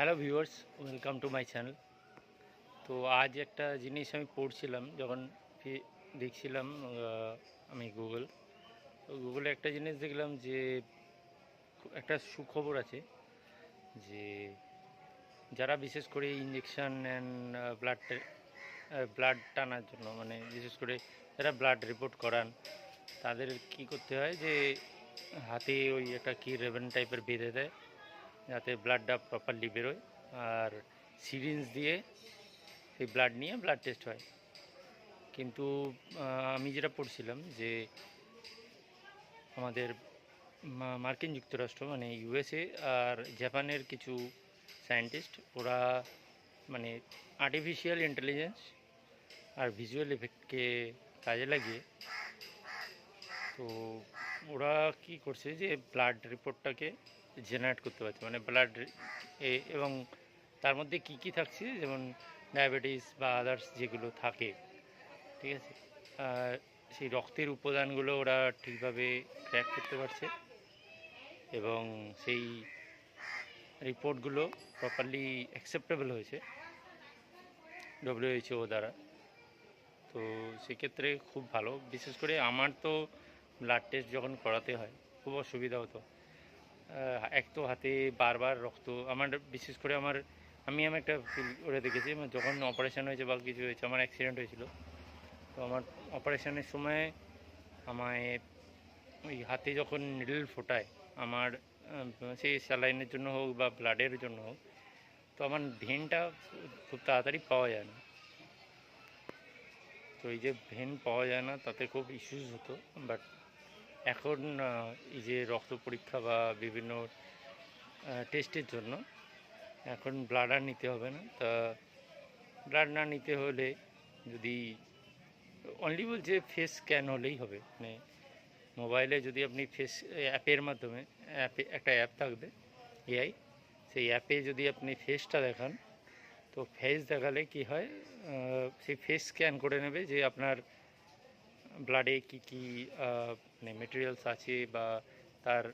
Hello viewers, welcome to my channel. তো আজ একটা জিনিস আমি পড়ছিলাম, যখন দেখছিলাম আমি গুগল গুগলে একটা জিনিস দেখলাম যে, একটা সুখবর আছে যে, যারা বিশেষ করে ইঞ্জেকশান অ্যান্ড ব্লাড ব্লাড টানার জন্য মানে বিশেষ করে যারা ব্লাড রিপোর্ট করান, তাদের কি করতে হয় যে, হাতে ওই একটা কি রেভেন টাইপের বেঁধে দেয় যাতে ব্লাডটা প্রপারলি বেরোয়। আর সিরিঞ্জ দিয়ে সেই ব্লাড নিয়ে ব্লাড টেস্ট হয়। কিন্তু আমি যেটা পড়ছিলাম যে আমাদের মার্কিন যুক্তরাষ্ট্র মানে ইউএসএ আর জাপানের কিছু সায়েন্টিস্ট ওরা মানে আর্টিফিশিয়াল ইন্টেলিজেন্স আর ভিজুয়াল এফেক্টকে কাজে লাগিয়ে, তো ওরা কি করছে যে ব্লাড রিপোর্টটাকে জেনারেট করতে পারছে মানে ব্লাড এবং তার মধ্যে কি কি থাকছে, যেমন ডায়াবেটিস বা আদার্স যেগুলো থাকে, ঠিক আছে? আর সেই রক্তের উপাদানগুলো ওরা ঠিকভাবে ক্র্যাক করতে পারছে এবং সেই রিপোর্টগুলো প্রপারলি অ্যাকসেপ্টেবল হয়েছে ডব্লিউএইচও দ্বারা। তো সেক্ষেত্রে খুব ভালো। বিশেষ করে আমার তো ব্লাড টেস্ট যখন করাতে হয়, খুব অসুবিধা হতো। এক তো হাতে বারবার রক্ত, আমার বিশেষ করে আমার, আমি আমি একটা করে দেখেছি যখন অপারেশন হয়েছে বা কিছু হয়েছে, আমার অ্যাক্সিডেন্ট হয়েছিল, তো আমার অপারেশনের সময় আমায় ওই হাতে যখন নিডল ফোটায়, আমার সেই স্যালাইনের জন্য হোক বা ব্লাডের জন্য হোক, তো আমার ভেনটা খুব তাড়াতাড়ি পাওয়া যায় না। তো এই যে ভেন পাওয়া যায় না, তাতে খুব ইস্যুস হতো বাট এখন এই যে রক্ত পরীক্ষা বা বিভিন্ন টেস্টের জন্য এখন ব্লাড আর নিতে হবে না। তা ব্লাড না নিতে হলে যদি অনলি বলছে ফেস স্ক্যান হলেই হবে। মানে মোবাইলে যদি আপনি ফেস অ্যাপের মাধ্যমে অ্যাপে একটা অ্যাপ থাকবে এআই সেই অ্যাপে যদি আপনি ফেসটা দেখান, তো ফেস দেখালে কি হয় সেই ফেস স্ক্যান করে নেবে যে আপনার ব্লাডে কি কি মানে মেটেরিয়ালস আছে বা তার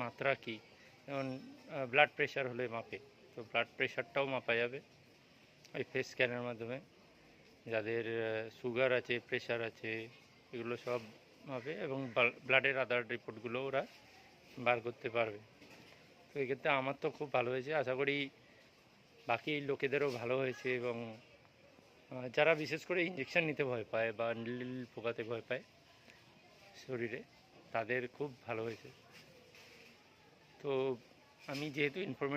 মাত্রা কি? যেমন ব্লাড প্রেশার হলে মাপে। তো ব্লাড প্রেশারটাও মাপা যাবে ওই ফেস স্ক্যানের মাধ্যমে। যাদের সুগার আছে প্রেশার আছে, এগুলো সব মাপে এবং ব্লাডের আদার রিপোর্টগুলো ওরা বার করতে পারবে। তো এক্ষেত্রে আমার তো খুব ভালো হয়েছে। আশা করি বাকি লোকেদেরও ভালো হয়েছে এবং যারা বিশেষ করে ইঞ্জেকশন নিতে ভয় পায় বা নীল পোকাতে ভয় পায় শরীরে, তাদের খুব ভালো হয়েছে। তো আমি যেহেতু ইনফরমেশন